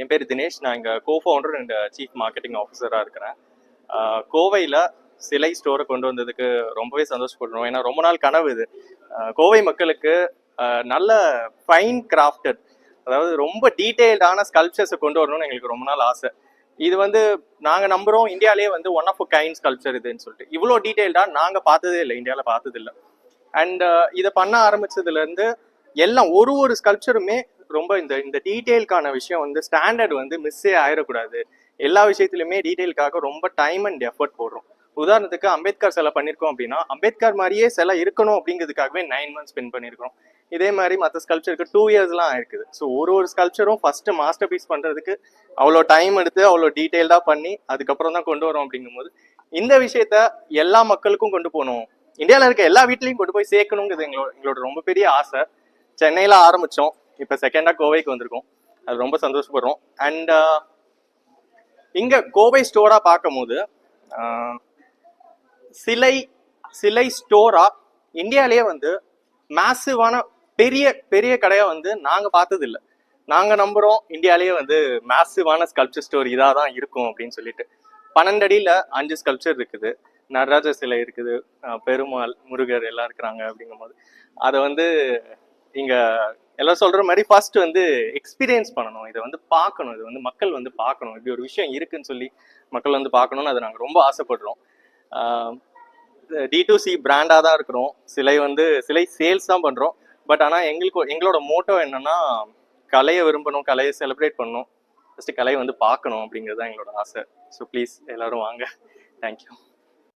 என் பேர் தினேஷ். நான் இங்கே co founder and chief marketing ஆஃபீஸராக இருக்கிறேன். கோவையில் சிலை ஸ்டோரை கொண்டு வந்ததுக்கு ரொம்பவே சந்தோஷப்படுறோம். ஏன்னா ரொம்ப நாள் கனவு இது. கோவை மக்களுக்கு நல்ல ஃபைன் கிராஃப்டட் அதாவது ரொம்ப டீட்டெயில்டான ஸ்கல்ப்சர்ஸை கொண்டு வரணும்னு எங்களுக்கு ரொம்ப நாள் ஆசை. இது வந்து நாங்கள் நம்புகிறோம் இந்தியாவிலே வந்து one of a kind sculpture இதுன்னு சொல்லிட்டு. இவ்வளோ டீட்டெயில்டாக நாங்கள் பார்த்ததே இல்லை இந்தியாவில் பார்த்ததில்லை. அண்ட் இதை பண்ண ஆரம்பிச்சதுலேருந்து எல்லாம் ஒரு ஒரு ஸ்கல்ப்சருமே ரொம்ப இந்த இந்த டீட்டெயிலுக்கான விஷயம் வந்து ஸ்டாண்டர்ட் வந்து மிஸ்ஸே ஆயிடக்கூடாது எல்லா விஷயத்துலையுமே டீட்டெயிலுக்காக ரொம்ப டைம் அண்ட் எஃபர்ட் போடுறோம். உதாரணத்துக்கு அம்பேத்கர் சிலை பண்ணியிருக்கோம் அப்படின்னா அம்பேத்கர் மாதிரியே சிலை இருக்கணும் அப்படிங்கிறதுக்காகவே நைன் மந்த்ஸ் ஸ்பெண்ட் பண்ணியிருக்கோம் இதே மாதிரி மற்ற ஸ்கல்ப்சருக்கு டூ இயர்ஸ்லாம் ஆயிருக்குது. ஸோ ஒரு ஒரு ஸ்கல்ப்சரும் ஃபர்ஸ்ட் மாஸ்டர் பீஸ் பண்ணுறதுக்கு அவ்வளோ டைம் எடுத்து அவ்வளோ டீட்டெயில்டாக பண்ணி அதுக்கப்புறம் தான் கொண்டு வரோம் அப்படிங்கும்போது இந்த விஷயத்த எல்லா மக்களுக்கும் கொண்டு போகணும். இந்தியாவில் இருக்க எல்லா வீட்லையும் கொண்டு போய் சேர்க்கணுங்கிறது எங்களோட எங்களோட ரொம்ப பெரிய ஆசை. சென்னையில் ஆரம்பித்தோம் இப்போ செகண்டாக கோவைக்கு வந்திருக்கோம். அது ரொம்ப சந்தோஷப்படுறோம். அண்ட் uh, இங்கே கோவை ஸ்டோராக பார்க்கும்போது சிலை சிலை ஸ்டோராக இந்தியாவிலேயே வந்து மேசிவான பெரிய பெரிய கடையாக வந்து நாங்கள் பார்த்தது இல்லை நாங்கள் நம்புகிறோம் இந்தியாவிலேயே வந்து மேசிவான ஸ்கல்ப்சர் ஸ்டோர் இதாக தான் இருக்கும் அப்படின்னு சொல்லிட்டு. பன்னெண்டு அடியில் அஞ்சு ஸ்கல்ப்சர் இருக்குது. நடராஜ சிலை இருக்குது. பெருமாள் முருகர் எல்லாம் இருக்கிறாங்க அப்படிங்கும்போது. அதை வந்து இங்கே எல்லாம் சொல்கிற மாதிரி ஃபர்ஸ்ட் வந்து எக்ஸ்பீரியன்ஸ் பண்ணணும். இதை வந்து பார்க்கணும். இது வந்து மக்கள் வந்து பார்க்கணும். இப்படி ஒரு விஷயம் இருக்குன்னு சொல்லி மக்கள் வந்து பார்க்கணும்னு அதை நாங்கள் ரொம்ப ஆசைப்படுறோம். டி டு சி பிராண்டாக தான் இருக்கிறோம். சிலை வந்து சிலை சேல்ஸ் தான் பண்ணுறோம் பட் ஆனால் எங்களுக்கு எங்களோட மோட்டோ என்னன்னா கலையை விரும்பணும் கலையை செலிப்ரேட் பண்ணணும். ஃபஸ்ட்டு கலையை வந்து பார்க்கணும் அப்படிங்கிறது தான் எங்களோட ஆசை. ஸோ ப்ளீஸ் எல்லோரும் வாங்க. தேங்க்யூ